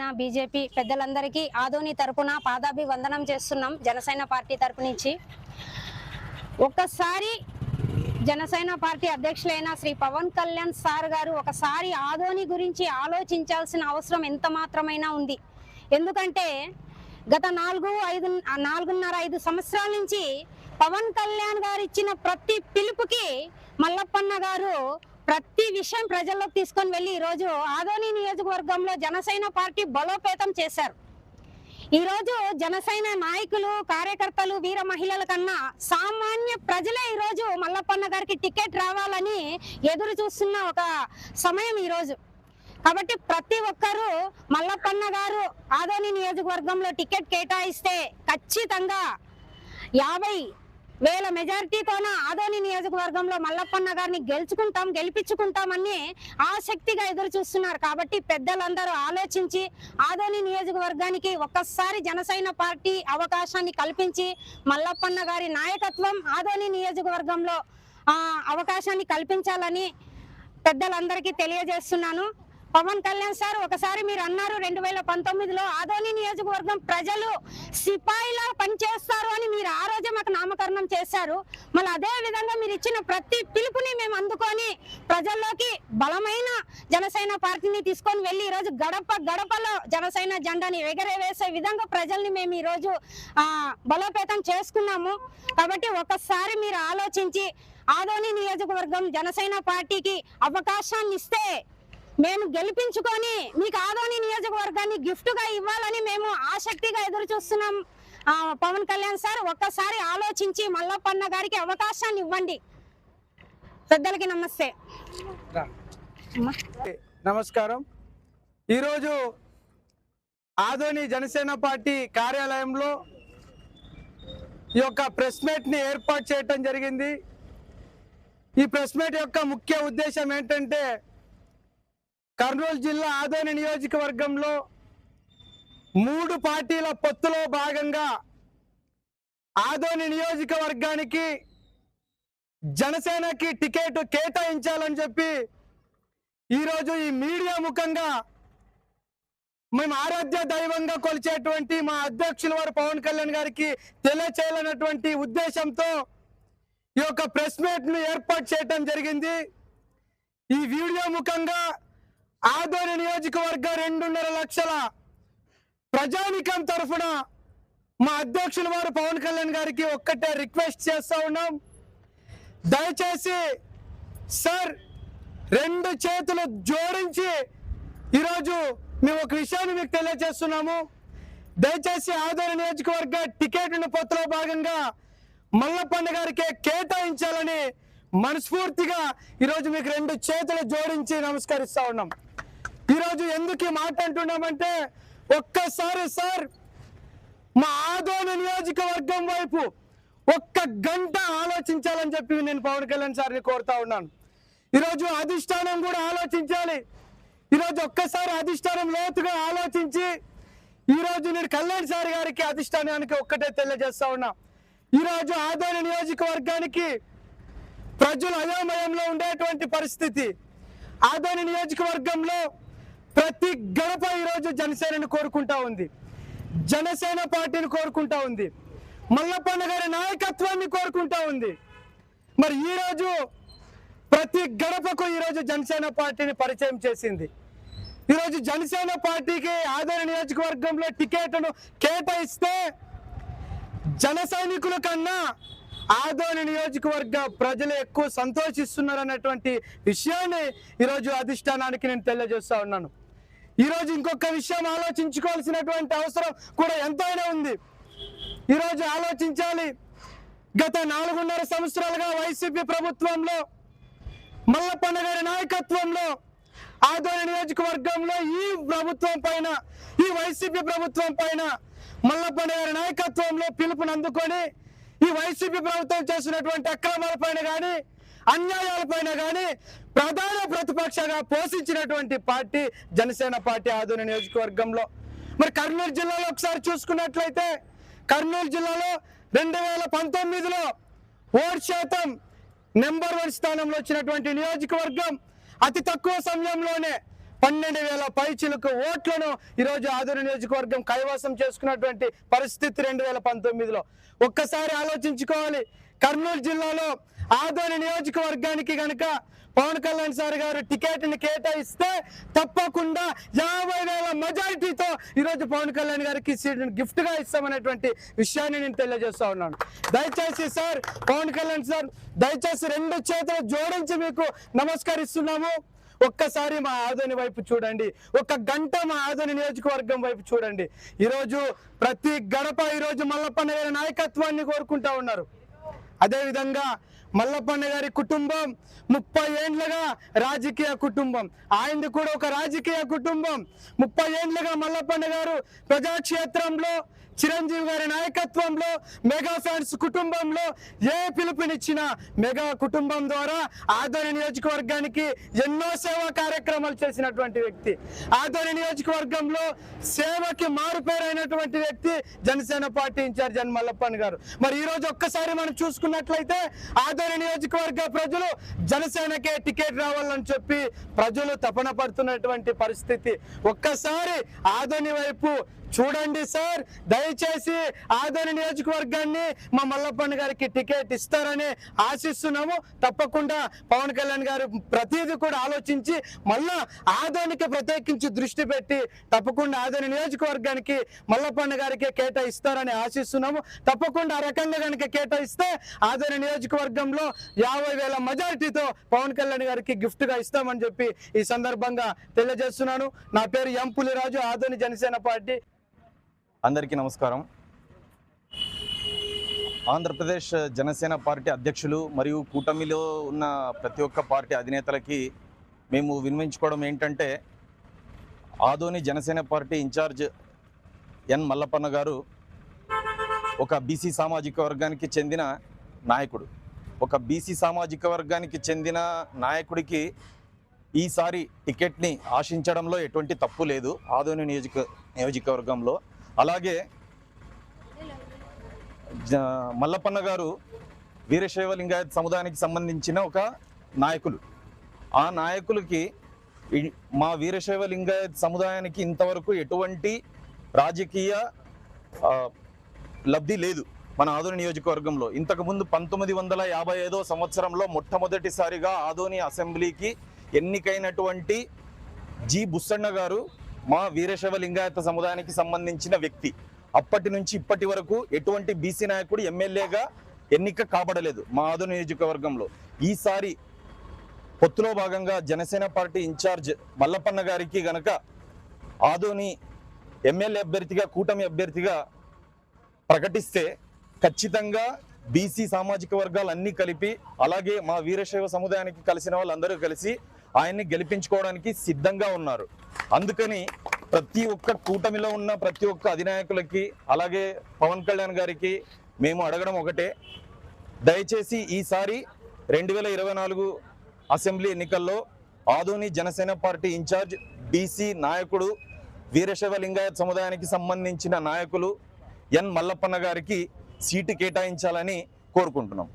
Janasena BJP పెద్దలందరికీ ఆదోని తరపున పాదాభి వందనం చేస్తున్నాం జనసేన పార్టీ తరపు నుంచి. ఒక్కసారి జనసేన పార్టీ అధ్యక్షులైన శ్రీ పవన్ కళ్యాణ్ సార్ గారు ఒకసారి ఆదోని గురించి ఆలోచించాల్సిన అవసరం ఎంత మాత్రమైనా ఉంది. ఎందుకంటే గత నాలుగు ఐదు నాలుగున్నర ఐదు సంవత్సరాల నుంచి పవన్ కళ్యాణ్ గారు ఇచ్చిన ప్రతి పిలుపుకి మల్లప్పన్న గారు ప్రతి విషయం ప్రజల్లోకి తీసుకొని వెళ్ళి ఈరోజు ఆదోని నియోజకవర్గంలో జనసేన పార్టీ బలోపేతం చేశారు. ఈరోజు జనసేన నాయకులు కార్యకర్తలు వీర మహిళల కన్నా సామాన్య ప్రజలే ఈరోజు మల్లప్పన్న గారికి టికెట్ రావాలని ఎదురు చూస్తున్న ఒక సమయం ఈరోజు. కాబట్టి ప్రతి ఒక్కరూ మల్లప్పన్న గారు ఆదోని నియోజకవర్గంలో టికెట్ కేటాయిస్తే ఖచ్చితంగా యాభై వేల మెజారిటీతోన ఆదోని నియోజకవర్గంలో మల్లప్పన్న గారిని గెలుచుకుంటాం గెలిపించుకుంటామని ఆసక్తిగా ఎదురు చూస్తున్నారు కాబట్టి పెద్దలందరూ ఆలోచించి ఆదోని నియోజకవర్గానికి ఒక్కసారి జనసేన పార్టీ అవకాశాన్ని కల్పించి మల్లప్పన్న గారి నాయకత్వం ఆదోని నియోజకవర్గంలో అవకాశాన్ని కల్పించాలని పెద్దలందరికీ తెలియజేస్తున్నాను. పవన్ కళ్యాణ్ సార్ ఒకసారి మీరు అన్నారు రెండు వేల పంతొమ్మిదిలో ఆదోని నియోజకవర్గం ప్రజలు సిపాయిలా పనిచేస్తారు అని మీరు ఆ రోజే మాకు నామకరణం చేశారు. మళ్ళీ అదే విధంగా మీరు ఇచ్చిన ప్రతి పిలుపుని మేము అందుకొని ప్రజల్లోకి బలమైన జనసేన పార్టీని తీసుకొని వెళ్ళి ఈరోజు గడప గడపలో జనసేన జెండాని ఎగరవేసే విధంగా ప్రజల్ని మేము ఈరోజు బలోపేతం చేసుకున్నాము. కాబట్టి ఒకసారి మీరు ఆలోచించి ఆదోని నియోజకవర్గం జనసేన పార్టీకి అవకాశాన్ని ఇస్తే మేము గెలిపించుకొని మీకు ఆదోని నియోజకవర్గాన్ని గిఫ్ట్గా ఇవ్వాలని మేము ఆసక్తిగా ఎదురు చూస్తున్నాం పవన్ కళ్యాణ్ సార్ ఒక్కసారి ఆలోచించి మల్లప్పన్న గారికి అవకాశాన్ని ఇవ్వండి. పెద్దలకి నమస్తే. నమస్కారం. ఈరోజు ఆదోని జనసేన పార్టీ కార్యాలయంలో ఈ యొక్క ప్రెస్ మీట్ని ఏర్పాటు చేయటం జరిగింది. ఈ ప్రెస్ మీట్ యొక్క ముఖ్య ఉద్దేశం ఏంటంటే కర్నూలు జిల్లా ఆదోని నియోజకవర్గంలో మూడు పార్టీల పొత్తులో భాగంగా ఆదోని నియోజకవర్గానికి జనసేనకి టికెట్ కేటాయించాలని చెప్పి ఈరోజు ఈ మీడియా ముఖంగా మేము ఆరాధ్య దైవంగా కొలిచేటువంటి మా అధ్యక్షుల వారు పవన్ కళ్యాణ్ గారికి తెలియచేయాలన్నటువంటి ఉద్దేశంతో ఈ యొక్క ప్రెస్ మీట్ను ఏర్పాటు చేయటం జరిగింది. ఈ వీడియో ముఖంగా ఆదోని నియోజకవర్గ రెండున్నర లక్షల ప్రజానికం తరఫున మా అధ్యక్షుల వారు పవన్ కళ్యాణ్ గారికి ఒక్కటే రిక్వెస్ట్ చేస్తూ ఉన్నాం. దయచేసి సార్ రెండు చేతులు జోడించి ఈరోజు మేము ఒక విషయాన్ని మీకు తెలియజేస్తున్నాము. దయచేసి ఆదరణ నియోజకవర్గ టికెట్ను పొత్తులో భాగంగా మల్లప్పన్న గారికి కేటాయించాలని మనస్ఫూర్తిగా ఈరోజు మీకు రెండు చేతులు జోడించి నమస్కరిస్తా ఉన్నాం. ఈరోజు ఎందుకు ఈ మాట అంటున్నామంటే ఒక్కసారి సార్ మా ఆదోని నియోజకవర్గం వైపు ఒక్క గంట ఆలోచించాలని చెప్పి నేను పవన్ కళ్యాణ్ సార్ని కోరుతా ఉన్నాను. ఈరోజు అధిష్టానం కూడా ఆలోచించాలి. ఈరోజు ఒక్కసారి అధిష్టానం లోతుగా ఆలోచించి ఈరోజు నేను కళ్యాణ్ సార్ గారికి అధిష్టానానికి ఒక్కటే తెలియజేస్తా ఉన్నా. ఈరోజు ఆదోని నియోజకవర్గానికి ప్రజలు అయోమయంలో ఉండేటువంటి పరిస్థితి. ఆదోని నియోజకవర్గంలో ప్రతి గడప ఈరోజు జనసేనని కోరుకుంటా ఉంది. జనసేన పార్టీని కోరుకుంటా ఉంది. మల్లప్పన్న గారి నాయకత్వాన్ని కోరుకుంటా ఉంది. మరి ఈరోజు ప్రతి గడపకు ఈరోజు జనసేన పార్టీని పరిచయం చేసింది. ఈరోజు జనసేన పార్టీకి ఆదరణ నియోజకవర్గంలో టికెట్ను కేటాయిస్తే జన సైనికుల కన్నా ఆదోని నియోజకవర్గ ప్రజలు ఎక్కువ సంతోషిస్తున్నారు అన్నటువంటి విషయాన్ని ఈరోజు అధిష్టానానికి నేను తెలియజేస్తా ఉన్నాను. ఈరోజు ఇంకొక విషయం ఆలోచించుకోవాల్సినటువంటి అవసరం కూడా ఎంతైనా ఉంది. ఈరోజు ఆలోచించాలి. గత నాలుగున్నర సంవత్సరాలుగా వైసీపీ ప్రభుత్వంలో మల్లప్పన్న గారి నాయకత్వంలో ఆదోని నియోజకవర్గంలో ఈ ప్రభుత్వం పైన ఈ వైసీపీ ప్రభుత్వం పైన మల్లప్పన్న గారి నాయకత్వంలో పిలుపుని అందుకొని ఈ వైసీపీ ప్రభుత్వం చేసినటువంటి అక్రమాల పైన కానీ అన్యాయాలపైన కానీ ప్రధాన ప్రతిపక్షగా పోషించినటువంటి పార్టీ జనసేన పార్టీ ఆధునిక నియోజకవర్గంలో. మరి కర్నూలు జిల్లాలో ఒకసారి చూసుకున్నట్లయితే కర్నూలు జిల్లాలో రెండు వేల పంతొమ్మిదిలో ఓట్ శాతం నెంబర్ వన్ స్థానంలో వచ్చినటువంటి నియోజకవర్గం. అతి తక్కువ సమయంలోనే పన్నెండు వేల పైచిలకు ఓట్లను ఈరోజు ఆధునిక నియోజకవర్గం కైవసం చేసుకున్నటువంటి పరిస్థితి రెండు వేల పంతొమ్మిదిలో. ఒక్కసారి ఆలోచించుకోవాలి. కర్నూలు జిల్లాలో ఆదోని నియోజకవర్గానికి గనక పవన్ కళ్యాణ్ సార్ గారు టికెట్ని కేటాయిస్తే తప్పకుండా యాభై వేల మెజారిటీతో ఈరోజు పవన్ కళ్యాణ్ గారికి సీట్ గిఫ్ట్గా ఇస్తామనేటువంటి విషయాన్ని నేను తెలియజేస్తా ఉన్నాను. దయచేసి సార్ పవన్ కళ్యాణ్ సార్ దయచేసి రెండు చేతులు జోడించి మీకు నమస్కరిస్తున్నాము. ఒక్కసారి మా ఆదోని వైపు చూడండి. ఒక గంట మా ఆదోని నియోజకవర్గం వైపు చూడండి. ఈరోజు ప్రతి గడప ఈరోజు మల్లప్పన్న గారి నాయకత్వాన్ని కోరుకుంటా ఉన్నారు. అదేవిధంగా మల్లప్పన్న గారి కుటుంబం ముప్పై ఏండ్లుగా రాజకీయ కుటుంబం. ఆయనది కూడా ఒక రాజకీయ కుటుంబం. ముప్పై ఏండ్లుగా మల్లప్పన్న గారు ప్రజాక్షేత్రంలో చిరంజీవి గారి నాయకత్వంలో మెగా ఫ్యాన్స్ కుటుంబంలో ఏ పిలుపునిచ్చినా మెగా కుటుంబం ద్వారా ఆదోని నియోజకవర్గానికి ఎన్నో సేవా కార్యక్రమాలు చేసినటువంటి వ్యక్తి. ఆదోని నియోజకవర్గంలో సేవకి మారుపేరైనటువంటి వ్యక్తి జనసేన పార్టీ ఇన్ఛార్జ్ అని మల్లప్పన్ గారు. మరి ఈ రోజు ఒక్కసారి మనం చూసుకున్నట్లయితే ఆదోని నియోజకవర్గ ప్రజలు జనసేనకే టికెట్ రావాలని చెప్పి ప్రజలు తపన పడుతున్నటువంటి పరిస్థితి. ఒక్కసారి ఆదోని వైపు చూడండి సార్ దయచేసి ఆదరణ నియోజకవర్గాన్ని మా మల్లప్పన్న గారికి టికెట్ ఇస్తారని ఆశిస్తున్నాము. తప్పకుండా పవన్ కళ్యాణ్ గారు ప్రతిదీ కూడా ఆలోచించి మళ్ళా ఆదోనికి ప్రత్యేకించి దృష్టి పెట్టి తప్పకుండా ఆదరణ నియోజకవర్గానికి మల్లప్పన్న గారికి కేటాయిస్తారని ఆశిస్తున్నాము. తప్పకుండా ఆ రకంగా కనుక కేటాయిస్తే ఆదరణ నియోజకవర్గంలో యాభై వేల మెజారిటీతో పవన్ కళ్యాణ్ గారికి గిఫ్ట్గా ఇస్తామని చెప్పి ఈ సందర్భంగా తెలియజేస్తున్నాను. నా పేరు ఎం పులిరాజు ఆదోని జనసేన పార్టీ. అందరికీ నమస్కారం. ఆంధ్రప్రదేశ్ జనసేన పార్టీ అధ్యక్షులు మరియు కూటమిలో ఉన్న ప్రతి ఒక్క పార్టీ అధినేతలకి మేము వినిపించుకోవడం ఏంటంటే Adoni Janasena party incharge N Mallappanna garu ఒక బీసీ సామాజిక వర్గానికి చెందిన నాయకుడు. ఒక బీసీ సామాజిక వర్గానికి చెందిన నాయకుడికి ఈసారి టికెట్ని ఆశించడంలో ఎటువంటి తప్పు లేదు. ఆదోని నియోజక నియోజకవర్గంలో అలాగే జ- మల్లప్పన్న గారు వీరశైవ లింగాయత్ సముదాయానికి సంబంధించిన ఒక నాయకులు. ఆ నాయకులకి మా వీరశైవ లింగాయత్ సముదాయానికి ఇంతవరకు ఎటువంటి రాజకీయ లబ్ధి లేదు మన ఆదోని నియోజకవర్గంలో. ఇంతకుముందు పంతొమ్మిది వందల యాభై ఐదో సంవత్సరంలో మొట్టమొదటిసారిగా ఆదోని అసెంబ్లీకి ఎన్నికైనటువంటి జి. బుస్సన్న గారు మా వీరశైవ లింగాయత సముదాయానికి సంబంధించిన వ్యక్తి. అప్పటి నుంచి ఇప్పటి వరకు ఎటువంటి బీసీ నాయకుడు ఎమ్మెల్యేగా ఎన్నిక కాబడలేదు మా ఆదు నియోజకవర్గంలో. ఈసారి పొత్తులో భాగంగా జనసేన పార్టీ ఇన్ఛార్జ్ మల్లపన్న గారికి గనక ఆదోని ఎమ్మెల్యే అభ్యర్థిగా కూటమి అభ్యర్థిగా ప్రకటిస్తే ఖచ్చితంగా బీసీ సామాజిక వర్గాలు అన్నీ కలిపి అలాగే మా వీరశైవ సముదాయానికి కలిసిన వాళ్ళందరూ కలిసి ఆయన్ని గెలిపించుకోవడానికి సిద్ధంగా ఉన్నారు. అందుకని ప్రతి ఒక్క కూటమిలో ఉన్న ప్రతి ఒక్క అధినాయకులకి అలాగే పవన్ కళ్యాణ్ గారికి మేము అడగడం ఒకటే. దయచేసి ఈసారి రెండు వేల ఇరవై నాలుగు అసెంబ్లీ ఎన్నికల్లో Adoni Janasena party incharge BC నాయకుడు వీరశైవ లింగాయత్ సముదాయానికి సంబంధించిన నాయకులు ఎన్ మల్లప్పన్న గారికి సీటు కేటాయించాలని కోరుకుంటున్నాం.